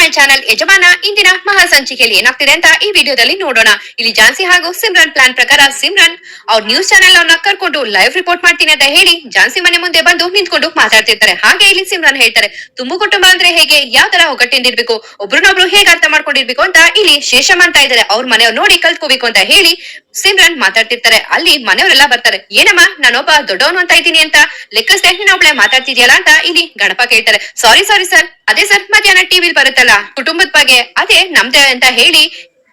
My channel ಯಜಮಾನ, ಇಂದಿನ ಮಹಾ ಸಂಚಿಕೆಯಲ್ಲಿ ಏನಾಗ್ತಿದೆ ಅಂತ ಈ ವಿಡಿಯೋದಲ್ಲಿ ನೋಡೋಣ. ಇಲ್ಲಿ ಜಾನ್ಸಿ ಹಾಗೂ ಸಿಮ್ರನ್ ಪ್ಲಾನ್ ಪ್ರಕಾರ ಸಿಮ್ರನ್ ಅವ್ರ ನ್ಯೂಸ್ ಚಾನೆಲ್ ಅವ್ರನ್ನ ಕರ್ಕೊಂಡು ಲೈವ್ ರಿಪೋರ್ಟ್ ಮಾಡ್ತೀನಿ ಅಂತ ಹೇಳಿ ಜಾನ್ಸಿ ಮನೆ ಮುಂದೆ ಬಂದು ನಿಂತ್ಕೊಂಡು ಮಾತಾಡ್ತಿರ್ತಾರೆ. ಹಾಗೆ ಇಲ್ಲಿ ಸಿಮ್ರನ್ ಹೇಳ್ತಾರೆ, ತುಂಬು ಕುಟುಂಬ ಅಂದ್ರೆ ಹೇಗೆ? ಯಾವ ತರ ಒಗ್ಗಟ್ಟಿಂದಿರ್ಬೇಕು? ಒಬ್ರನ್ನೊಬ್ರು ಹೇಗೆ ಅರ್ಥ ಮಾಡ್ಕೊಂಡಿರ್ಬೇಕು? ಅಂತ ಇಲ್ಲಿ ಶೇಷಮ್ ಅಂತ ಇದ್ದಾರೆ. ಅವ್ರ ಮನೆಯವ್ರು ನೋಡಿ ಕಲ್ತ್ಕೋಬೇಕು ಅಂತ ಹೇಳಿ ಸಿಮ್ರನ್ ಮಾತಾಡ್ತಿರ್ತಾರೆ. ಅಲ್ಲಿ ಮನೆಯವರೆಲ್ಲ ಬರ್ತಾರೆ. ಏನಮ್ಮ, ನಾನೊಬ್ಬ ದೊಡ್ಡವನು ಅಂತ ಇದ್ದೀನಿ ಅಂತ ಲೆಕ್ಕ ಲೆಕ್ಕಸ್ದೆ ಒಬ್ಳೆ ಮಾತಾಡ್ತಿದ್ಯಲ್ಲ ಅಂತ ಇಲ್ಲಿ ಗಣಪ ಕೇಳ್ತಾರೆ. ಸಾರಿ ಸಾರಿ ಸರ್ ಅದೇ ಸರ್ ಮಧ್ಯಾಹ್ನ ಟಿವಿಲ್ ಬರುತ್ತಲ್ಲ, ಕುಟುಂಬದ ಬಗ್ಗೆ. ಅದೇ ನಮ್ದೇ ಅಂತ ಹೇಳಿ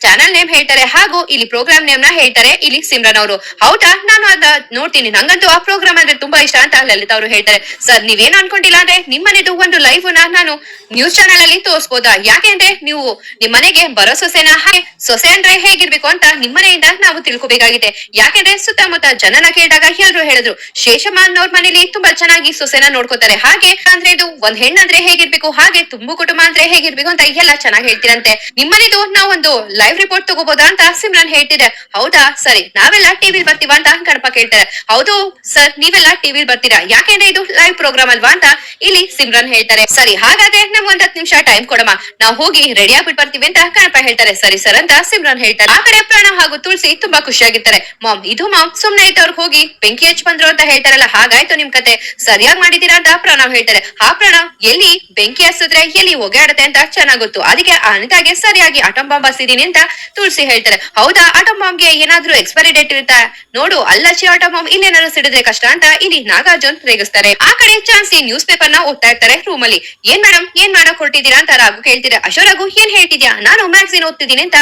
ಚಾನಲ್ ನೇಮ್ ಹೇಳ್ತಾರೆ ಹಾಗೂ ಇಲ್ಲಿ ಪ್ರೋಗ್ರಾಮ್ ನೇಮ್ನ ಹೇಳ್ತಾರೆ ಇಲ್ಲಿ ಸಿಮ್ರನ್ ಅವರು. ಹೌದಾ? ನಾನು ಅದ ನೋಡ್ತೀನಿ. ನಂಗಂತೂ ಆ ಪ್ರೋಗ್ರಾಮ್ ಅಂದ್ರೆ ತುಂಬಾ ಇಷ್ಟ ಅಂತ ಲಲಿತಾ ಅವರು ಹೇಳ್ತಾರೆ. ಸರ್, ನೀವೇನ್ ಅನ್ಕೊಂಡಿಲ್ಲ ಅಂದ್ರೆ ನಿಮ್ಮನೇದು ಒಂದು ಲೈವ್ನ ನಾನು ನ್ಯೂಸ್ ಚಾನಲ್ ಅಲ್ಲಿ ತೋರಿಸಬಹುದಾ ಯಾಕೆಂದ್ರೆ ನೀವು ನಿಮ್ ಮನೆಗೆ ಬರೋ ಸೊಸೆನ? ಹಾಗೆ ಸೊಸೆ ಅಂದ್ರೆ ಹೇಗಿರ್ಬೇಕು ಅಂತ ನಿಮ್ಮನೆಯಿಂದ ನಾವು ತಿಳ್ಕೋಬೇಕಾಗಿದೆ. ಯಾಕೆಂದ್ರೆ ಸುತ್ತಮುತ್ತ ಜನನ ಕೇಳಿದಾಗ ಎಲ್ಲರೂ ಹೇಳಿದ್ರು ಶೇಷಮಾನ್ ಅನ್ನೋರ್ ಮನೇಲಿ ತುಂಬಾ ಚೆನ್ನಾಗಿ ಸೊಸೆನ ನೋಡ್ಕೋತಾರೆ. ಹಾಗೆ ಅಂದ್ರೆ ಇದು ಒಂದ್ ಹೆಣ್ಣಂದ್ರೆ ಹೇಗಿರ್ಬೇಕು? ಹಾಗೆ ತುಂಬು ಕುಟುಂಬ ಅಂದ್ರೆ ಹೇಗಿರ್ಬೇಕು ಅಂತ ಎಲ್ಲ ಚೆನ್ನಾಗಿ ಹೇಳ್ತೀರಂತೆ. ನಿಮ್ಮನೇದು ನಾವು ಒಂದು ಲೈವ್ ರಿಪೋರ್ಟ್ ತಗೋಬೋದಾ ಅಂತ ಸಿಮ್ರನ್ ಹೇಳ್ತಿದೆ ಹೌದಾ? ಸರಿ, ನಾವೆಲ್ಲ ಟಿವಿಲ್ ಬರ್ತೀವ ಅಂತ ಗಣಪ ಕೇಳ್ತಾರೆ. ಹೌದು, ಸರ್, ನೀವೆಲ್ಲ ಟಿವಿಲ್ ಬರ್ತೀರಾ? ಯಾಕೆಂದ್ರೆ ಇದು ಲೈವ್ ಪ್ರೋಗ್ರಾಮ್ ಅಲ್ವಾ ಅಂತ ಇಲ್ಲಿ ಸಿಮ್ರನ್ ಹೇಳ್ತಾರೆ. ಸರಿ, ಹಾಗಾದ್ರೆ ನಮ್ಗೆ ಒಂದ್ ಹತ್ತು ನಿಮಿಷ ಟೈಮ್ ಕೊಡಮ್ಮ. ನಾವು ಹೋಗಿ ರೆಡಿ ಆಗ್ಬಿಟ್ಟು ಬರ್ತೀವಿ ಅಂತ ಗಣಪ ಹೇಳ್ತಾರೆ. ಸರಿ, ಸರ್ ಅಂತ ಸಿಮ್ರನ್ ಹೇಳ್ತಾರೆ. ಆ ಕಡೆ ಪ್ರಾಣ ಹಾಗೂ ತುಳಸಿ ತುಂಬಾ ಖುಷಿಯಾಗಿರ್ತಾರೆ. ಮಾಮ್, ಇದು ಮಾಮ್, ಸುಮ್ನೆ ಇದ್ದವ್ರು ಹೋಗಿ ಬೆಂಕಿ ಹಚ್ಚಿ ಬಂದ್ರು ಅಂತ ಹೇಳ್ತಾರಲ್ಲ, ಹಾಗಾಯ್ತು ನಿಮ್ ಕತೆ. ಸರಿಯಾಗಿ ಮಾಡಿದೀರಾ ಅಂತ ಪ್ರಣವ್ ಹೇಳ್ತಾರೆ. ಆ ಪ್ರಣವ್, ಎಲ್ಲಿ ಬೆಂಕಿ ಹಚ್ಚಿದ್ರೆ ಎಲ್ಲಿ ಹೊಗೆ ಆಡತ್ತೆ ಅಂತ ಚೆನ್ನಾಗ್ ಗೊತ್ತು. ಅದಕ್ಕೆ ಅನಿತಾಗೆ ಸರಿಯಾಗಿ ಅಟಮ್ ಬಾಂಬ್ ಹಚ್ಚಿದೀನಿ ಅಂತ ತುಳಸಿ ಹೇಳ್ತಾರೆ. ಹೌದಾ ಅಟಮ್ ಬಾಂಬ್ಗೆ ಏನಾದ್ರೂ ಎಕ್ಸ್ಪೈರಿ ಡೇಟ್ ಇರುತ್ತಾ? ನೋಡು ಅಲ್ಲಚ್ಚಿ ಆಟೋ ಬಾಂಬ್ ಇಲ್ಲೇನಾದ್ರು ಸಿಡಿದ್ರೆ ಕಷ್ಟ ಅಂತ ಇಲ್ಲಿ ನಾಗಾರ್ಜುನ್ ರೇಗಿಸ್ತಾರೆ. ಆ ಕಡೆ ಚಾನ್ಸಿ ನ್ಯೂಸ್ ಪೇಪರ್ನ ಓದ್ತಾ ಇರ್ತಾರೆ ರೂಮ್ ಅಲ್ಲಿ. ಏನ್ ಮೇಡಮ್ ಏನ್ ಮಾಡಕ್ ಹೊರಟಿದ್ದೀರಾ ಅಂತ ರಾಘು ಕೇಳ್ತೀರಾ ಅಶೋರಾಗು ಏನ್ ಹೇಳ್ತಿದ್ಯಾ? ನಾನು ಮ್ಯಾಗ್ಝಿನ್ ಓದ್ತಿದ್ದೀನಿ ಅಂತ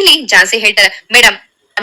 ಇಲ್ಲಿ ಜಾನ್ಸಿ ಹೇಳ್ತಾರೆ. ಮೇಡಮ್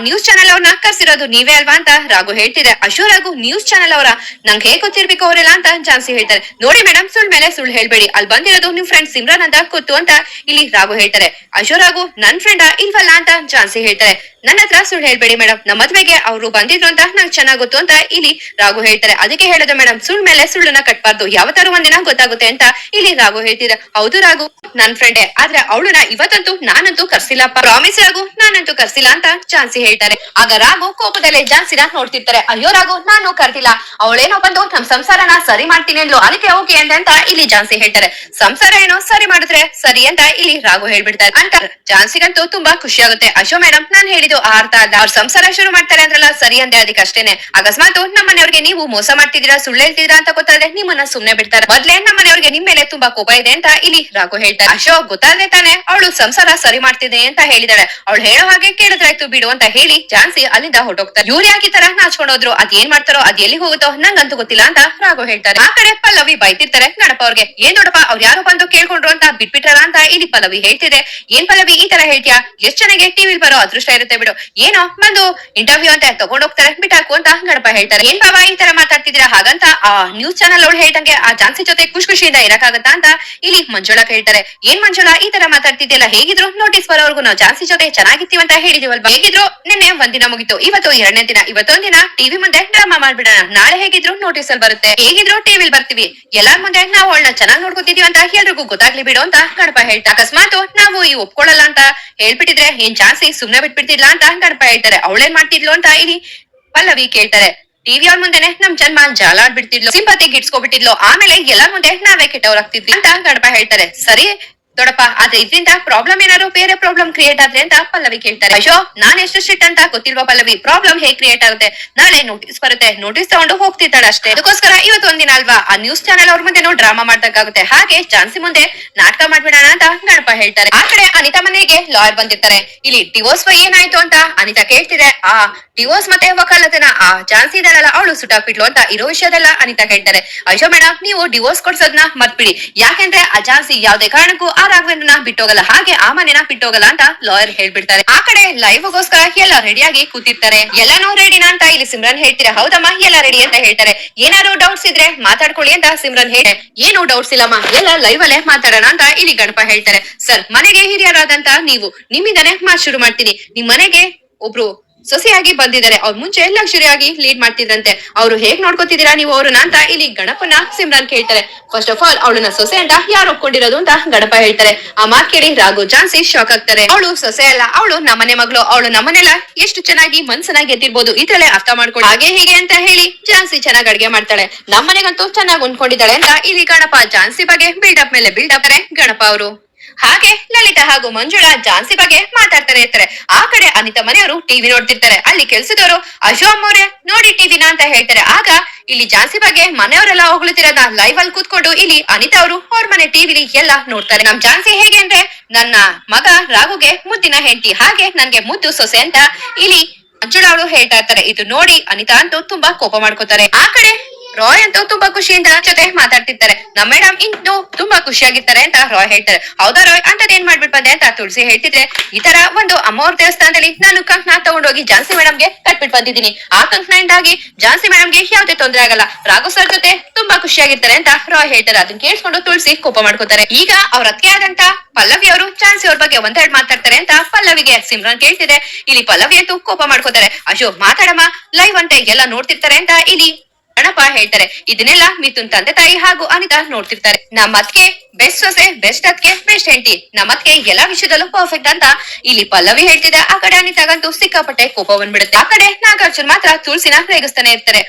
ನ್ಯೂಸ್ ಚಾನೆಲ್ ಅವ್ರನ್ನ ಕರ್ಸಿರೋದು ನೀವೇ ಅಲ್ವಾ ಅಂತ ರಾಘು ಹೇಳ್ತಿದೆ. ಅಶೋ, ರಾಘು ನ್ಯೂಸ್ ಚಾನೆಲ್ ಅವರ. ನಂಗೆ ಹೇಗ್ ಗೊತ್ತಿರ್ಬೇಕು ಅವರೆಲ್ಲ ಅಂತ ಝಾನ್ಸಿ ಹೇಳ್ತಾರೆ. ನೋಡಿ ಮೇಡಮ್ ಸುಳ್ಳು ಮೇಲೆ ಸುಳ್ಳು ಹೇಳ್ಬೇಡಿ. ಅಲ್ಲಿ ಬಂದಿರೋದು ನಿಮ್ ಫ್ರೆಂಡ್ ಸಿಮ್ರಾನ್ ಅಂತ ಗೊತ್ತು ಅಂತ ಇಲ್ಲಿ ರಾಘು ಹೇಳ್ತಾರೆ. ಅಶೋ, ರಾಘು, ನನ್ ಫ್ರೆಂಡ್ ಇಲ್ವಲ್ಲ ಅಂತ ಝಾನ್ಸಿ ಹೇಳ್ತಾರೆ. ನನ್ನ ಹತ್ರ ಸುಳ್ಳು ಹೇಳ್ಬೇಡಿ ಮೇಡಮ್ ನಮ್ಮ ಮದ್ವೆಗೆ ಅವರು ಬಂದಿದ್ರು ಅಂತ ನಂಗೆ ಚೆನ್ನಾಗ್ ಗೊತ್ತು ಅಂತ ಇಲ್ಲಿ ರಾಘು ಹೇಳ್ತಾರೆ. ಅದಕ್ಕೆ ಹೇಳೋದು ಮೇಡಮ್ ಸುಳ್ಳು ಮೇಲೆ ಸುಳ್ಳನ್ನ ಕಟ್ಬಾರ್ದು. ಯಾವತ್ತಾರು ಒಂದಿನ ಗೊತ್ತಾಗುತ್ತೆ ಅಂತ ಇಲ್ಲಿ ರಾಘು ಹೇಳ್ತಿದ್ರೆ ಹೌದು ರಾಘು, ನನ್ ಫ್ರೆಂಡೇ ಆದ್ರೆ ಅವಳನ್ನ ಇವತ್ತಂತೂ ನಾನಂತೂ ಕರ್ಸಿಲ್ಲಪ್ಪ. ಪ್ರಾಮಿಸ್ ರಾಘು, ನಾನಂತೂ ಕರ್ಸಿಲ್ಲ ಅಂತ ಚಾನ್ಸಿ ಹೇಳ್ತಾರೆ. ಆಗ ರಾಘು ಕೋಪದಲ್ಲೇ ಜಾನ್ಸಿನ ನೋಡ್ತಿರ್ತಾರೆ. ಅಯ್ಯೋ ರಾಘು, ನಾನು ಕರ್ದಿಲ್ಲ. ಅವಳೇನೋ ಬಂದು ನಮ್ ಸಂಸಾರನ ಸರಿ ಮಾಡ್ತೀನಿ ಅಂದ್ಲು. ಅದಕ್ಕೆ ಓಕೆ ಅಂದೆ ಅಂತ ಇಲ್ಲಿ ಜಾನ್ಸಿ ಹೇಳ್ತಾರೆ. ಸಂಸಾರ ಏನೋ ಸರಿ ಮಾಡಿದ್ರೆ ಸರಿ ಅಂತ ಇಲ್ಲಿ ರಾಘು ಹೇಳ್ಬಿಡ್ತಾರೆ. ಅಂತ ಜಾನ್ಸಿಗಂತೂ ತುಂಬಾ ಖುಷಿ ಆಗುತ್ತೆ. ಅಶೋ ಮೇಡಮ್ ನಾನ್ ಹೇಳಿದ್ದು ಅರ್ಥ ಅಲ್ಲ. ಅವ್ರ ಸಂಸಾರ ಶುರು ಮಾಡ್ತಾರೆ ಅಂದ್ರಲ್ಲ, ಸರಿ ಅಂದೆ ಅದಕ್ಕೆ ಅಷ್ಟೇನೆ ಅಕಸ್ಮಾತ್ ನಮ್ಮ ಮನೆಯವ್ರಿಗೆ ನೀವು ಮೋಸ ಮಾಡ್ತಿದ್ದೀರಾ, ಸುಳ್ಳು ಹೇಳ್ತಿದ್ದೀರಾ ಅಂತ ಗೊತ್ತಾದ್ರೆ ನಿಮ್ಮನ್ನ ಸುಮ್ನೆ ಬಿಡ್ತಾರೆ. ಮೊದ್ಲೇ ನಮ್ಮ ಮನೆಯವ್ರಿಗೆ ನಿಮ್ ಮೇಲೆ ತುಂಬಾ ಕೋಪ ಇದೆ ಅಂತ ಇಲ್ಲಿ ರಾಘು ಹೇಳ್ತಾರೆ. ಅಶೋಕ್ ಗೊತ್ತಾದ್ರೆ ತಾನೆ ಅವಳು ಸಂಸಾರ ಸರಿ ಮಾಡ್ತಿದೆ ಅಂತ ಹೇಳಿದಾಳೆ. ಅವಳು ಹೇಳೋ ಹಾಗೆ ಕೇಳಿದ್ರಾಯ್ತು ಬಿಡು ಅಂತ ಹೇಳಿ ಝಾನ್ಸಿ ಅಲ್ಲಿಂದ ಹೊರಟೋಗ್ತಾರೆ. ಇವ್ರು ತರ ನಾಚ್ಕೊಂಡೋದ್ರು? ಅದ್ ಏನ್ ಮಾಡ್ತಾರೋ, ಅದ್ ಎಲ್ಲಿ ಹೋಗುತ್ತೋ ನಂಗಂತೂ ಗೊತ್ತಿಲ್ಲ ಅಂತ ರಾಘು ಹೇಳ್ತಾರೆ. ಆ ಕಡೆ ಪಲ್ಲವಿ ಬೈತಿರ್ತಾರೆ ಗಣಪ ಅವ್ರಿಗೆ. ಏನ್ ನೋಡಪ್ಪ ಅವ್ರ ಯಾರು ಬಂದು ಕೇಳ್ಕೊಂಡ್ರು ಅಂತ ಬಿಟ್ಬಿಟ್ರಲ್ಲ ಅಂತ ಇಲ್ಲಿ ಪಲ್ಲವಿ ಹೇಳ್ತಿದೆ. ಏನ್ ಪಲ್ಲವಿ ಈ ತರ ಹೇಳ್ತೀಯಾ? ಎಷ್ಟ್ ಚೆನ್ನಾಗಿ ಟಿವಿ ಬರೋ ಅದೃಷ್ಟ ಇರುತ್ತೆ ಬಿಡು. ಏನೋ ಬಂದು ಇಂಟರ್ವ್ಯೂ ಅಂತ ತಗೊಂಡ್ ಹೋಗ್ತಾರೆ ಬಿಟ್ಟಾಕು ಅಂತ ಗಣಪ ಹೇಳ್ತಾರೆ. ಏನ್ ಬಾಬಾ ಈ ತರ ಮಾತಾಡ್ತಿದ್ದೀರಾ? ಹಾಗಂತ ಆ ನ್ಯೂಸ್ ಚಾನಲ್ ಅವಳು ಹೇಳ್ದಂಗೆ ಆ ಜಾನ್ಸಿ ಜೊತೆ ಖುಷಿ ಖುಷಿಯಿಂದ ಇರಕ್ಕಾಗತ್ತಾ ಅಂತ ಇಲ್ಲಿ ಮಂಜುಳಾ ಕೇಳ್ತಾರೆ. ಏನ್ ಮಂಜುಳಾ ಈ ತರ ಮಾತಾಡ್ತಿದ್ಯಲ್ಲ? ಹೇಗಿದ್ರು ನೋಟಿಸ್ ಬರೋವರೆಗೂ ನಾವು ಜಾನ್ಸಿ ಜೊತೆ ಚೆನ್ನಾಗಿರ್ತೀವಿ ಅಂತ ಹೇಳಿದೀವಲ್ವಾ? ಹೇಗಿದ್ರು ನಿನ್ನೆ ಒಂದಿನ ಮುಗಿತು. ಇವತ್ತು ಎರಡನೇ ದಿನ. ಇವತ್ತೊಂದಿನ ದಿನ ಟಿವಿ ಮುಂದೆ ಡ್ರಾಮಾ ಮಾಡ್ಬಿಡೋಣ. ನಾಳೆ ಹೇಗಿದ್ರು ನೋಟಿಸ್ ಅಲ್ಲಿ ಬರುತ್ತೆ. ಹೇಗಿದ್ರು ಟಿವಿಲ್ ಬರ್ತೀವಿ. ಎಲ್ಲಾರ ಮುಂದೆ ನಾವು ಅವಳನ್ನ ಚೆನ್ನಾಗಿ ನೋಡ್ಕೊತಿದೀವಿ ಅಂತ ಎಲ್ರಿಗೂ ಗೊತ್ತಾಗ್ಲಿ ಬಿಡು ಅಂತ ಗಣಪ ಹೇಳ್ತಾ. ಅಕಸ್ಮಾತ್ ನಾವು ಈ ಒಪ್ಕೊಳ್ಳಲ್ಲ ಅಂತ ಹೇಳ್ಬಿಟ್ಟಿದ್ರೆ ಏನ್ ಜಾಸ್ತಿ ಸುಮ್ನೆ ಬಿಟ್ಬಿಡ್ತಿಲ್ಲ ಅಂತ ಗಣಪ ಹೇಳ್ತಾರೆ. ಅವಳೇನ್ ಮಾಡ್ತಿದ್ಲು ಅಂತ ಇಲ್ಲಿ ಪಲ್ಲವಿ ಕೇಳ್ತಾರೆ. ಟಿವಿ ಅವ್ರ ಮುಂದೆನೆ ನಮ್ ಜನ್ಮ ಜಾಲಾಡ್ಬಿಡ್ತಿದ್ಲು. ಸಿಂಪತಿ ಗಿಡ್ಸ್ಕೊಬಿಟ್ಟಿದ್ಲು ಆಮೇಲೆ ಎಲ್ಲಾರ ಮುಂದೆ ನಾವೇ ಕೆಟ್ಟವ್ರಾಗ್ತಿದ್ವಿ ಅಂತ ಗಣಪ ಹೇಳ್ತಾರೆ. ಸರಿ ದೊಡ್ಡಪ್ಪ ಆದ್ರೆ ಇದ್ರಿಂದ ಪ್ರಾಬ್ಲಮ್ ಏನಾದ್ರು ಬೇರೆ ಪ್ರಾಬ್ಲಮ್ ಕ್ರಿಯೇಟ್ ಆದ್ರೆ ಅಂತ ಪಲ್ಲವಿ ಕೇಳ್ತಾರೆ. ಅಯ್ಯೋ, ನಾನ್ ಎಷ್ಟು ಸ್ಟ್ರಿಕ್ಟ್ ಅಂತ ಗೊತ್ತಿಲ್ವಾ ಪಲ್ಲವಿ? ಪ್ರಾಬ್ಲಮ್ ಹೇಗ್ ಕ್ರಿಯೇಟ್ ಆಗುತ್ತೆ? ನಾಳೆ ನೋಟಿಸ್ ಬರುತ್ತೆ. ನೋಟಿಸ್ ತಗೊಂಡು ಹೋಗ್ತಿದ್ದಾಳೆ ಅಷ್ಟೇ. ಅದಕ್ಕೋಸ್ಕರ ಇವತ್ತು ಒಂದಿನ ಅಲ್ವಾ? ಆ ನ್ಯೂಸ್ ಚಾನೆಲ್ ಅವ್ರ ಮುಂದೆ ಡ್ರಾಮಾ ಮಾಡ್ದಾಗುತ್ತೆ ಹಾಗೆ ಚಾನ್ಸಿ ಮುಂದೆ ನಾಟಕ ಮಾಡ್ಬಿಡೋಣ ಅಂತ ಗಣಪ ಹೇಳ್ತಾರೆ. ಆ ಕಡೆ ಅನಿತಾ ಮನೆಗೆ ಲಾಯರ್ ಬಂದಿರ್ತಾರೆ. ಇಲ್ಲಿ ಡಿವೋರ್ಸ್ ಏನಾಯ್ತು ಅಂತ ಅನಿತಾ ಕೇಳ್ತಿದೆ. ಆ ಡಿವೋರ್ಸ್ ಮತ್ತೆ ವಕಾಲತನ ಆ ಜಾನ್ಸಿ ಇದಾಳಲ್ಲ ಅವಳು ಸುಟಾಕ್ಬಿಟ್ಲು ಅಂತ ಇರೋ ವಿಷಯದಲ್ಲ ಅನಿತಾ ಕೇಳ್ತಾರೆ. ಅಯ್ಯೋ ಮೇಡಮ್ ನೀವು ಡಿವೋರ್ಸ್ ಕೊಡ್ಸೋದ್ನ ಮರ್ತ್ಬಿಡಿ. ಯಾಕೆಂದ್ರೆ ಆ ಜಾನ್ಸಿ ಯಾವ್ದೇ ಕಾರಣಕ್ಕೂ ಆ ರಾಘವೇಂದ್ರನ ಬಿಟ್ಟೋಗಲ್ಲ. ಹಾಗೆ ಆ ಮನೆನ ಬಿಟ್ಟೋಗಲ್ಲ ಅಂತ ಲಾಯರ್ ಹೇಳ್ಬಿಡ್ತಾರೆ. ಆ ಕಡೆ ಲೈವ್ ಗೋಸ್ಕರ ಎಲ್ಲ ರೆಡಿಯಾಗಿ ಕೂತಿರ್ತಾರೆ. ಎಲ್ಲಾನು ರೆಡಿನಾ ಅಂತ ಇಲ್ಲಿ ಸಿಮ್ರನ್ ಹೇಳ್ತೀರಾ? ಹೌದಮ್ಮ, ಎಲ್ಲ ರೆಡಿ ಅಂತ ಹೇಳ್ತಾರೆ. ಏನಾದ್ರು ಡೌಟ್ಸ್ ಇದ್ರೆ ಮಾತಾಡ್ಕೊಳ್ಳಿ ಅಂತ ಸಿಮ್ರನ್ ಹೇಳಿ ಏನು ಡೌಟ್ಸ್ ಇಲ್ಲಮ್ಮ, ಎಲ್ಲ ಲೈವ್ ಅಲ್ಲೇ ಮಾತಾಡೋಣ ಅಂತ ಇಲ್ಲಿ ಗಣಪ ಹೇಳ್ತಾರೆ. ಸರ್, ಮನೆಗೆ ಹಿರಿಯರಾದಂತ ನೀವು, ನಿಮ್ಮಿಂದನೇ ಮಾತು ಶುರು ಮಾಡ್ತೀನಿ. ನಿಮ್ ಮನೆಗೆ ಒಬ್ರು ಸೊಸೆಯಾಗಿ ಬಂದಿದ್ದಾರೆ. ಅವ್ರ ಮುಂಚೆ ಲಕ್ಷರಿ ಆಗಿ ಲೀಡ್ ಮಾಡ್ತಿದ್ರಂತೆ. ಅವ್ರು ಹೇಗ್ ನೋಡ್ಕೊತಿದ್ದೀರಾ ನೀವು ಅವ್ರನ್ನ ಅಂತ ಇಲ್ಲಿ ಗಣಪನ ಸಿಮ್ರಾನ್ ಕೇಳ್ತಾರೆ. ಫಸ್ಟ್ ಆಫ್ ಆಲ್ ಅವಳನ್ನ ಸೊಸೆ ಅಂತ ಯಾರು ಒಪ್ಕೊಂಡಿರೋದು ಅಂತ ಗಣಪ ಹೇಳ್ತಾರೆ. ಆ ಮಾತ್ ಕೇಳಿ ರಾಘು ಜಾನ್ಸಿ ಶಾಕ್ ಆಗ್ತಾರೆ. ಅವಳು ಸೊಸೆ ಅಲ್ಲ, ಅವಳು ನಮ್ಮನೆ ಮಗಳು. ಅವಳು ನಮ್ಮನೆಲ್ಲ ಎಷ್ಟು ಚೆನ್ನಾಗಿ ಮನ್ಸನಾಗಿ ಗೆದ್ದಿರ್ಬೋದು. ಇದ್ರಲ್ಲೇ ಅರ್ಥ ಮಾಡ್ಕೊಂಡು ಹಾಗೆ ಹೀಗೆ ಅಂತ ಹೇಳಿ ಜಾನ್ಸಿ ಚೆನ್ನಾಗ್ ಅಡ್ಗೆ ಮಾಡ್ತಾಳೆ. ನಮ್ಮನೆಗಂತೂ ಚೆನ್ನಾಗಿ ಹೊಂದ್ಕೊಂಡಿದ್ದಾಳೆ ಅಂತ ಇಲ್ಲಿ ಗಣಪ ಜಾನ್ಸಿ ಬಗ್ಗೆ ಬಿಲ್ಡಪ್ ಮೇಲೆ ಬಿಲ್ಡಪ್ ಗಣಪ ಅವರು. ಹಾಗೆ ಲಲಿತಾ ಹಾಗೂ ಮಂಜುಳಾ ಜಾನ್ಸಿ ಬಗ್ಗೆ ಮಾತಾಡ್ತಾರೆ ಇರ್ತಾರೆ. ಆ ಕಡೆ ಅನಿತಾ ಮನೆಯವರು ಟಿವಿ ನೋಡ್ತಿರ್ತಾರೆ. ಅಲ್ಲಿ ಕೆಲ್ಸದವರು ಅಶೋ ಅಮ್ಮವ್ರೆ ನೋಡಿ ಟಿವಿನ ಅಂತ ಹೇಳ್ತಾರೆ. ಆಗ ಇಲ್ಲಿ ಜಾನ್ಸಿ ಬಗ್ಗೆ ಮನೆಯವರೆಲ್ಲ ಹೊಗಳುತ್ತಿರೋದ ಲೈವ್ ಅಲ್ಲಿ ಕೂತ್ಕೊಂಡು ಇಲ್ಲಿ ಅನಿತಾ ಅವರು ಅವ್ರ ಮನೆ ಟಿವಿಲಿ ಎಲ್ಲ ನೋಡ್ತಾರೆ. ನಮ್ ಜಾನ್ಸಿ ಹೇಗೆ ಅಂದ್ರೆ ನನ್ನ ಮಗ ರಾಘುಗೆ ಮುದ್ದಿನ ಹೆಂಡತಿ. ಹಾಗೆ ನನ್ಗೆ ಮುದ್ದು ಸೊಸೆ ಅಂತ ಇಲ್ಲಿ ಮಂಜುಳಾ ಅವರು ಹೇಳ್ತಾ ಇರ್ತಾರೆ. ಇದು ನೋಡಿ ಅನಿತಾ ಅಂತೂ ತುಂಬಾ ಕೋಪ ಮಾಡ್ಕೋತಾರೆ. ಆ ಕಡೆ ರಾಯ್ ಅಂತೂ ತುಂಬಾ ಖುಷಿಯಿಂದ ಜೊತೆ ಮಾತಾಡ್ತಿರ್ತಾರೆ. ನಮ್ಮ ಮೇಡಮ್ ಇನ್ನು ತುಂಬಾ ಖುಷಿಯಾಗಿರ್ತಾರೆ ಅಂತ ರಾಯ್ ಹೇಳ್ತಾರೆ. ಹೌದಾ ರಾಯ್ ಅಂತ ಏನ್ ಮಾಡ್ಬಿಟ್ ಬಂದೆ ಅಂತ ತುಳಸಿ ಹೇಳ್ತಿದ್ರೆ, ಈ ತರ ಒಂದು ಅಮ್ಮವ್ರ ದೇವಸ್ಥಾನದಲ್ಲಿ ನಾನು ಕಂಕಣ ತಗೊಂಡೋಗಿ ಜಾನ್ಸಿ ಮೇಡಮ್ಗೆ ಕಟ್ಬಿಟ್ ಬಂದಿದ್ದೀನಿ. ಆ ಕಂಕಣಿಂದಾಗಿ ಜಾನ್ಸಿ ಮೇಡಮ್ಗೆ ಯಾವ್ದೇ ತೊಂದರೆ ಆಗಲ್ಲ. ರಾಘು ಸರ್ ಜೊತೆ ತುಂಬಾ ಖುಷಿಯಾಗಿರ್ತಾರೆ ಅಂತ ರಾಯ್ ಹೇಳ್ತಾರೆ. ಅದನ್ನ ಕೇಳಿಸ್ಕೊಂಡು ತುಳಸಿ ಕೋಪ ಮಾಡ್ಕೋತಾರೆ. ಈಗ ಅವ್ರ ಅತ್ತೆ ಆದಂತ ಪಲ್ಲವಿ ಅವರು ಜಾನ್ಸಿ ಅವ್ರ ಬಗ್ಗೆ ಒಂದೆರಡು ಮಾತಾಡ್ತಾರೆ ಅಂತ ಪಲ್ಲವಿಗೆ ಸಿಮ್ರನ್ ಕೇಳ್ತಿದೆ. ಇಲ್ಲಿ ಪಲ್ಲವಿ ಅಂತೂ ಕೋಪ ಮಾಡ್ಕೋತಾರೆ. ಅಶೋಕ್, ಮಾತಾಡಮ್ಮ ಲೈವ್ ಅಂತ ಎಲ್ಲ ನೋಡ್ತಿರ್ತಾರೆ ಅಂತ ಇಲ್ಲಿ ಗಣಪ ಹೇಳ್ತಾರೆ, ಇದನ್ನೆಲ್ಲ ಮಿಥುನ್ ತಂದೆ ತಾಯಿ ಹಾಗೂ ಅನಿತಾ ನೋಡ್ತಿರ್ತಾರೆ. ನಮ್ಮ ಅತ್ಗೆ ಬೆಸ್ಟ್ ಸೊಸೆ ಬೆಸ್ಟ್ ಅತ್ಗೆ ಬೆಸ್ಟ್ ಹೆಂಡತಿ. ನಮ್ಮ ಅತ್ಗೆ ಎಲ್ಲಾ ವಿಷಯದಲ್ಲೂ ಪರ್ಫೆಕ್ಟ್ ಅಂತ ಇಲ್ಲಿ ಪಲ್ಲವಿ ಹೇಳ್ತಿದೆ. ಆ ಕಡೆ ಅನಿತಾಗಂತೂ ಸಿಕ್ಕಾಪಟ್ಟೆ ಕೋಪ ಬಂದ್ಬಿಡುತ್ತೆ ಆ ಕಡೆ ನಾಗಾರ್ಜುನ್ ಮಾತ್ರ ತುಳಸಿನ ರೇಗಿಸ್ತಾನೆ ಇರ್ತಾರೆ.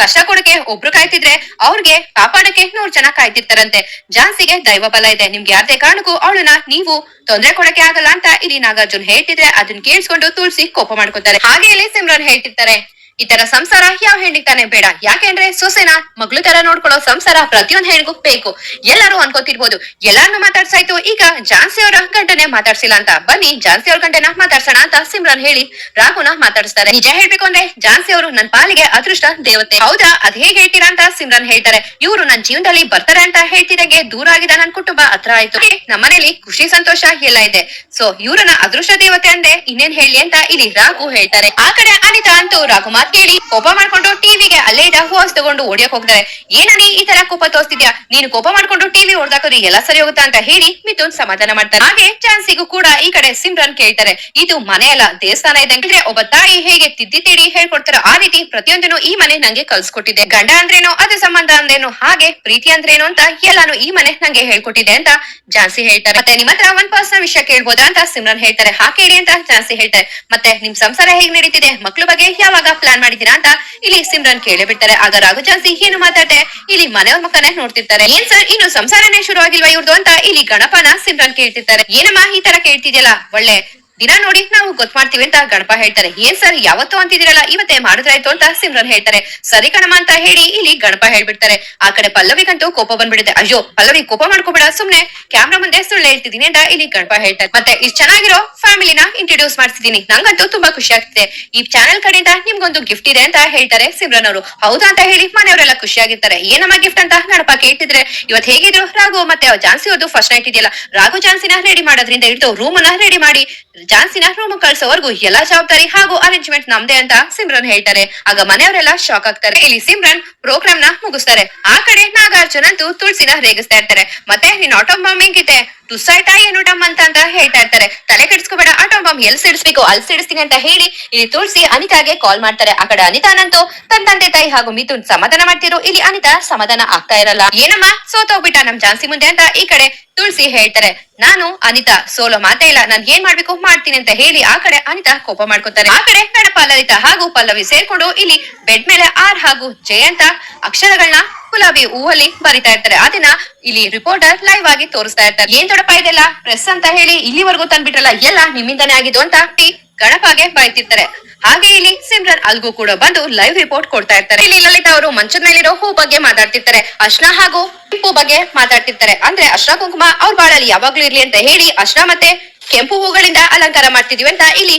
ಕಷ್ಟ ಕೊಡಕ್ಕೆ ಒಬ್ರು ಕಾಯ್ತಿದ್ರೆ ಅವ್ರಿಗೆ ಕಾಪಾಡಕ್ಕೆ ನೂರ್ ಜನ ಕಾಯ್ತಿರ್ತಾರಂತೆ. ಜಾನ್ಸಿಗೆ ದೈವ ಬಲ ಇದೆ. ನಿಮ್ಗೆ ಯಾವ್ದೇ ಕಾರಣಕ್ಕೂ ಅವಳನ್ನ ನೀವು ತೊಂದ್ರೆ ಕೊಡಕ್ಕೆ ಆಗಲ್ಲ ಅಂತ ಇಲ್ಲಿ ನಾಗಾರ್ಜುನ್ ಹೇಳ್ತಿದ್ರೆ ಅದನ್ನ ಕೇಳಿಸ್ಕೊಂಡು ತುಳಸಿ ಕೋಪ ಮಾಡ್ಕೊತಾರೆ. ಹಾಗೆ ಇಲ್ಲಿ ಸಿಮ್ರನ್ ಹೇಳ್ತಿರ್ತಾರೆ. ಈ ಸಂಸಾರ ಯಾವ ಹೆಣ್ಣಿಗೆ ತಾನೇ ಬೇಡ. ಯಾಕೆಂದ್ರೆ ಸೊಸೆನ ಮಗಳು ತರ ನೋಡ್ಕೊಳ್ಳೋ ಸಂಸಾರ ಪ್ರತಿಯೊಂದ್ ಹೆಣ್ಗೂ ಬೇಕು. ಎಲ್ಲರೂ ಅನ್ಕೋತಿರ್ಬೋದು. ಎಲ್ಲಾರ್ನು ಮಾತಾಡ್ಸಾಯ್ತು ಈಗ ಜಾನ್ಸಿ ಅವರ ಗಂಟನೆ ಮಾತಾಡ್ಸಿಲ್ಲ ಅಂತ. ಬನ್ನಿ ಜಾನ್ಸಿ ಅವ್ರ ಗಂಟೆನ ಮಾತಾಡ್ಸೋಣ ಅಂತ ಸಿಮ್ರನ್ ಹೇಳಿ ರಾಘುನ ಮಾತಾಡಿಸ್ತಾರೆ. ನಿಜ ಹೇಳ್ಬೇಕು ಅಂದ್ರೆ ಜಾನ್ಸಿ ಅವರು ನನ್ ಪಾಲಿಗೆ ಅದೃಷ್ಟ ದೇವತೆ. ಹೌದಾ ಅದ್ ಹೇಗೆ ಹೇಳ್ತೀರಾ ಅಂತ ಸಿಮ್ರನ್ ಹೇಳ್ತಾರೆ. ಇವರು ನನ್ ಜೀವನದಲ್ಲಿ ಬರ್ತಾರೆ ಅಂತ ಹೇಳ್ತಿದಂಗೆ ದೂರ ಆಗಿದ ನನ್ ಕುಟುಂಬ ಹತ್ರ ಆಯ್ತು. ನಮ್ಮನೇಲಿ ಖುಷಿ ಸಂತೋಷ ಎಲ್ಲ ಇದೆ. ಸೊ ಇವರನ್ನ ಅದೃಷ್ಟ ದೇವತೆ ಅಂದೆ ಇನ್ನೇನ್ ಹೇಳಿ ಅಂತ ಇಲ್ಲಿ ರಾಘು ಹೇಳ್ತಾರೆ. ಆ ಕಡೆ ಅನಿತಾ ಅಂತೂ ರಾಘು ಮಾತ್ ಕೇಳಿ ಕೋಪ ಮಾಡ್ಕೊಂಡು ಟಿವಿಗೆ ಅಲ್ಲೇ ಹೂಸ್ ತಗೊಂಡು ಓಡಿಯಕ್ ಹೋಗ್ತಾರೆ. ಏನನಿ ಈ ತರ ಕೋಪ ತೋರಿಸ್ತಿದ್ಯಾ? ನೀನು ಕೋಪ ಮಾಡ್ಕೊಂಡು ಟಿವಿ ಹೊಡ್ದಾಕೋದು ಎಲ್ಲ ಸರಿ ಹೋಗುತ್ತಾ ಅಂತ ಹೇಳಿ ಮಿಥುನ್ ಸಮಾಧಾನ ಮಾಡ್ತಾರೆ ಹಾಗೆ ಚಾನ್ಸಿಗೂ ಕೂಡ ಈ ಕಡೆ ಸಿಮ್ರನ್ ಕೇಳ್ತಾರೆ. ಇದು ಮನೆ ಅಲ್ಲ ದೇವಸ್ಥಾನ ಇದ್ದಂಗೆ ಒಬ್ಬ ತಾಯಿ ಹೇಗೆ ತಿದ್ದಿ ತೇಡಿ ಹೇಳ್ಕೊಡ್ತಾರೋ ಆ ರೀತಿ ಪ್ರತಿಯೊಂದನ್ನು ಈ ಮನೆ ನಂಗೆ ಕಲ್ಸ್ಕೊಟ್ಟಿದೆ. ಗಂಡ ಅಂದ್ರೇನು, ಅದು ಸಂಬಂಧ ಅಂದ್ರೇನು, ಹಾಗೆ ಪ್ರೀತಿ ಅಂದ್ರೇನು ಅಂತ ಎಲ್ಲಾನು ಈ ಮನೆ ನಂಗೆ ಹೇಳ್ಕೊಟ್ಟಿದೆ ಅಂತ ಜಾನ್ಸಿ ಹೇಳ್ತಾರೆ. ಮತ್ತೆ ನಿಮ್ಮ ಹತ್ರ ಒಂದ್ ಪರ್ಸನಲ್ ವಿಷಯ ಕೇಳ್ಬೋದಾ ಅಂತ ಸಿಮ್ರನ್ ಹೇಳ್ತಾರೆ. ಹಾ ಕೇಳಿ ಅಂತ ಜಾನ್ಸಿ ಹೇಳ್ತಾರೆ. ಮತ್ತೆ ನಿಮ್ ಸಂಸಾರ ಹೇಗ್ ನಡೀತಿದೆ? ಮಕ್ಳು ಬಗ್ಗೆ ಯಾವಾಗ ಪ್ಲಾನ್ ಮಾಡಿದೀರಾ ಅಂತ ಇಲ್ಲಿ ಸಿಮ್ರನ್ ಕೇಳಿ ಬಿಡ್ತಾರೆ. ಆಗ ರಾಘು ಸಿಂಗ್ ಏನು ಮಾತಾಡ್ತೆ ಇಲ್ಲಿ ಮನೆಯವ್ರ ಮುಖನೇ ನೋಡ್ತಿರ್ತಾರೆ. ಏನ್ ಸರ್, ಇನ್ನು ಸಂಸಾರನೇ ಶುರು ಆಗಿಲ್ವಾ ಇವ್ರದ್ದು ಅಂತ ಇಲ್ಲಿ ಗಣಪನ ಸಿಮ್ರನ್ ಕೇಳ್ತಿರ್ತಾರೆ. ಏನಮ್ಮ ಈ ತರ ಕೇಳ್ತಿದ್ಯಲ್ಲ? ಒಳ್ಳೆ ದಿನ ನೋಡಿ ನಾವು ಗೊತ್ತು ಮಾಡ್ತೀವಿ ಅಂತ ಗಣಪ ಹೇಳ್ತಾರೆ. ಏನ್ ಸರ್, ಯಾವತ್ತು ಅಂತಿದಿರಲ್ಲ ಇವತ್ತೇ ಮಾಡಿದ್ರಾಯ್ತು ಅಂತ ಸಿಮ್ರನ್ ಹೇಳ್ತಾರೆ. ಸರಿ ಕಣಮ್ಮ ಅಂತ ಹೇಳಿ ಇಲ್ಲಿ ಗಣಪ ಹೇಳ್ಬಿಡ್ತಾರೆ. ಆ ಕಡೆ ಪಲ್ಲವಿಗಂತೂ ಕೋಪ ಬಂದ್ಬಿಡುತ್ತೆ. ಅಯ್ಯೋ, ಪಲ್ಲವಿ ಕೋಪ ಮಾಡ್ಕೋಬೇಡ, ಸುಮ್ನೆ ಕ್ಯಾಮ್ರಾ ಮುಂದೆ ಸುಳ್ಳು ಹೇಳ್ತಿದ್ದೀನಿ ಅಂತ ಇಲ್ಲಿ ಗಣಪ ಹೇಳ್ತಾರೆ. ಮತ್ತೆ ಇಷ್ಟು ಚೆನ್ನಾಗಿರೋ ಫ್ಯಾಮಿಲಿನ ಇಂಟ್ರೊಡ್ಯೂಸ್ ಮಾಡ್ತಿದ್ದೀನಿ. ನಂಗಂತೂ ತುಂಬಾ ಖುಷಿ ಆಗ್ತಿದೆ. ಈ ಚಾನೆಲ್ ಕಡೆಯಿಂದ ನಿಮ್ಗೊಂದು ಗಿಫ್ಟ್ ಇದೆ ಅಂತ ಹೇಳ್ತಾರೆ ಸಿಮ್ರನ್ ಅವರು. ಹೌದಾ ಅಂತ ಹೇಳಿ ಮನೆಯವರೆಲ್ಲ ಖುಷಿಯಾಗಿರ್ತಾರೆ. ಏನಮ್ಮ ಗಿಫ್ಟ್ ಅಂತ ಗಣಪ ಕೇಳ್ತಿದ್ರೆ? ಇವತ್ ಹೇಗಿದ್ರು? ರಾಘು ಮತ್ತೆ ಜಾನ್ಸಿ ಅವ್ರದ್ದು ಫಸ್ಟ್ ನೈಟ್ ಇದೆಯಲ್ಲ. ರಾಘು ಜಾನ್ಸಿನ ರೆಡಿ ಮಾಡೋದ್ರಿಂದ ಹಿಡಿದು ರೂಮ್ ಅನ್ನ ರೆಡಿ ಮಾಡಿ ಜಾನ್ಸಿನ ರೂಮ್ ಕಳ್ಸೋವರೆಗೂ ಎಲ್ಲಾ ಜವಾಬ್ದಾರಿ ಹಾಗೂ ಅರೇಂಜ್ಮೆಂಟ್ ನಮ್ದೇ ಅಂತ ಸಿಮ್ರನ್ ಹೇಳ್ತಾರೆ. ಆಗ ಮನೆಯವರೆಲ್ಲ ಶಾಕ್ ಆಗ್ತಾರೆ. ಇಲ್ಲಿ ಸಿಮ್ರನ್ ಪ್ರೋಗ್ರಾಮ್ನ ಮುಗಿಸ್ತಾರೆ. ಆ ಕಡೆ ನಾಗಾರ್ಜುನ್ ಅಂತೂ ತುಳಸಿನ ರೇಗಿಸ್ತಾ ಇರ್ತಾರೆ. ಮತ್ತೆ ನಿನ್ ಆಟೋ ಬಾಂಬಿಂಗ್ ಇದೆ. ಟುಸಾಯ್ತಾ ಏನು ಡಮ್ ಅಂತ ಅಂತ ಹೇಳ್ತಾ ಇರ್ತಾರೆ. ತಲೆ ಕೆಡಿಸ್ಕೋಬೇಡ, ಆಟೋ ಬಾಂಬ್ ಎಲ್ ಸಿಡಿಸ್ಬೇಕು, ಅಲ್ಲಿ ಸಿಡಿಸ್ತೀನಿ ಅಂತ ಹೇಳಿ ಇಲ್ಲಿ ತುಳಸಿ ಅನಿತಾಗೆ ಕಾಲ್ ಮಾಡ್ತಾರೆ. ಆ ಕಡೆ ಅನಿತಾನಂತೂ ತನ್ ತಂದೆ ತಾಯಿ ಹಾಗೂ ಮಿಥುನ್ ಸಮಾಧಾನ ಮಾಡ್ತಿರೋ ಇಲ್ಲಿ ಅನಿತಾ ಸಮಾಧಾನ ಆಗ್ತಾ ಇರಲ್ಲ. ಏನಮ್ಮ, ಸೋತೋಗ್ಬಿಟ್ಟ ನಮ್ ಜಾನ್ಸಿ ಮುಂದೆ ಅಂತ ಈ ಕಡೆ ತುಳಸಿ ಹೇಳ್ತಾರೆ. ನಾನು, ಅನಿತಾ, ಸೋಲೋ ಮಾತೇ ಇಲ್ಲ. ನಾನ್ ಏನ್ ಮಾಡ್ಬೇಕು, ಮಾಡ್ತೀನಿ ಅಂತ ಹೇಳಿ ಆ ಕಡೆ ಅನಿತಾ ಕೋಪ ಮಾಡ್ಕೊತಾರೆ ಆ ಕಡೆ ಗಣಪ ಲಲಿತಾ ಹಾಗೂ ಪಲ್ಲವಿ ಸೇರ್ಕೊಂಡು ಇಲ್ಲಿ ಬೆಡ್ ಮೇಲೆ ಆರ್ ಹಾಗೂ ಜಯಂತ ಅಕ್ಷರಗಳನ್ನ ಗುಲಾಬಿ ಹೂವಲ್ಲಿ ಬರಿತಾ ಇರ್ತಾರೆ. ಅದನ್ನ ಇಲ್ಲಿ ರಿಪೋರ್ಟರ್ ಲೈವ್ ಆಗಿ ತೋರಿಸ್ತಾ ಇರ್ತಾರೆ. ಏನ್ ದೊಡ್ಡಪ್ಪ ಇದೆಲ್ಲ? ಪ್ರೆಸ್ ಅಂತ ಹೇಳಿ ಇಲ್ಲಿವರೆಗೂ ತಂದ್ಬಿಟ್ರಲ್ಲ, ಎಲ್ಲ ನಿಮ್ಮಿಂದಾನೇ ಆಗಿದ್ದು ಅಂತ ಟಿ ಗಣಪಾಗೆ ಬೈತಿರ್ತಾರೆ. ಹಾಗೆ ಇಲ್ಲಿ ಸಿಮ್ರನ್ ಅಲ್ಗೂ ಕೂಡ ಬಂದು ಲೈವ್ ರಿಪೋರ್ಟ್ ಕೊಡ್ತಾ ಇರ್ತಾರೆ. ಇಲ್ಲಿ ಲಲಿತಾ ಅವರು ಮಂಚದ ಮೇಲಿರೋ ಹೂ ಬಗ್ಗೆ ಮಾತಾಡ್ತಿರ್ತಾರೆ. ಅಶ್ನ ಹಾಗೂ ಕೆಂಪು ಬಗ್ಗೆ ಮಾತಾಡ್ತಿರ್ತಾರೆ. ಅಂದ್ರೆ ಅಶ್ನ ಕುಂಕುಮ ಅವ್ರ ಬಾಳಲ್ಲಿ ಯಾವಾಗ್ಲೂ ಇರ್ಲಿ ಅಂತ ಹೇಳಿ ಅಶ್ನ ಮತ್ತೆ ಕೆಂಪು ಹೂಗಳಿಂದ ಅಲಂಕಾರ ಮಾಡ್ತಿದೀವಿ ಅಂತ ಇಲ್ಲಿ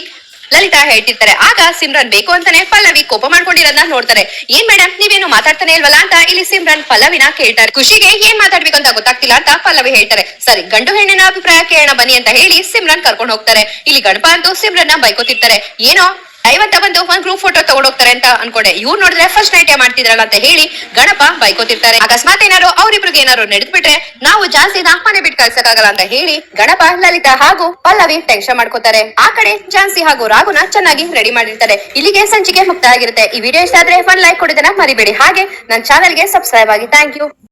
ಲಲಿತಾ ಹೇಳ್ತಿರ್ತಾರೆ, ಆಗ ಸಿಮ್ರನ್ ಬೇಕು ಅಂತಾನೆ ಪಲ್ಲವಿ ಕೋಪ ಮಾಡ್ಕೊಂಡಿರೋದನ್ನ ನೋಡ್ತಾರೆ. ಏನ್ ಮೇಡಮ್ ನೀವೇನು ಮಾತಾಡ್ತಾನೆ ಇಲ್ವಲ್ಲ ಅಂತ ಇಲ್ಲಿ ಸಿಮ್ರನ್ ಪಲ್ಲವಿನ ಕೇಳ್ತಾರೆ. ಖುಷಿಗೆ ಏನ್ ಮಾತಾಡ್ಬೇಕು ಅಂತ ಗೊತ್ತಾಗ್ತಿಲ್ಲ ಅಂತ ಪಲ್ಲವಿ ಹೇಳ್ತಾರೆ. ಸರಿ, ಗಂಡು ಹೆಣ್ಣಿನ ಅಭಿಪ್ರಾಯ ಕೇಳೋಣ ಬನ್ನಿ ಅಂತ ಹೇಳಿ ಸಿಮ್ರನ್ ಕರ್ಕೊಂಡು ಹೋಗ್ತಾರೆ. ಇಲ್ಲಿ ಗಣಪ ಅಂತೂ ಸಿಮ್ರನ್ನ ಬೈಕೋತಿರ್ತಾರೆ. ಏನೋ ಐವತ್ತ ಬಂದು ಒಂದ್ ಗ್ರೂಪ್ ಫೋಟೋ ತಗೊಂಡೋಗ್ತಾರೆ ಅಂತ ಅನ್ಕೊಂಡೆ. ಇವ್ರು ನೋಡಿದ್ರೆ ಫಸ್ಟ್ ನೈಟ್ ಮಾಡ್ತಿದ್ರಲ್ಲ ಅಂತ ಹೇಳಿ ಗಣಪ ಬೈಕೋತಿರ್ತಾರೆ. ಅಕಸ್ಮಾತ್ ಏನಾರು ಅವ್ರಿಬ್ರಿಗೆ ಏನಾರು ನಡೆದ್ಬಿಟ್ರೆ ನಾವು ಜಾಸ್ತಿ ಮನೆ ಬಿಟ್ಟು ಕಳ್ಸಕ್ಕಾಗಲ್ಲ ಅಂತ ಹೇಳಿ ಗಣಪ, ಲಲಿತಾ ಹಾಗೂ ಪಲ್ಲವಿ ಟೆನ್ಷನ್ ಮಾಡ್ಕೋತಾರೆ. ಆ ಕಡೆ ಜಾನ್ಸಿ ಹಾಗೂ ರಾಗುನ ಚೆನ್ನಾಗಿ ರೆಡಿ ಮಾಡಿರ್ತಾರೆ. ಇಲ್ಲಿಗೆ ಸಂಚಿಕೆ ಮುಕ್ತ ಆಗಿರುತ್ತೆ ಈ ವಿಡಿಯೋ ಇಷ್ಟ ಆದ್ರೆ ಒನ್ ಲೈಕ್ ಕೊಡೋದನ್ನ ಮರಿಬೇಡಿ. ಹಾಗೆ ನನ್ನ ಚಾನಲ್ಗೆ ಸಬ್ಸ್ಕ್ರೈಬ್ ಆಗಿ. Thank you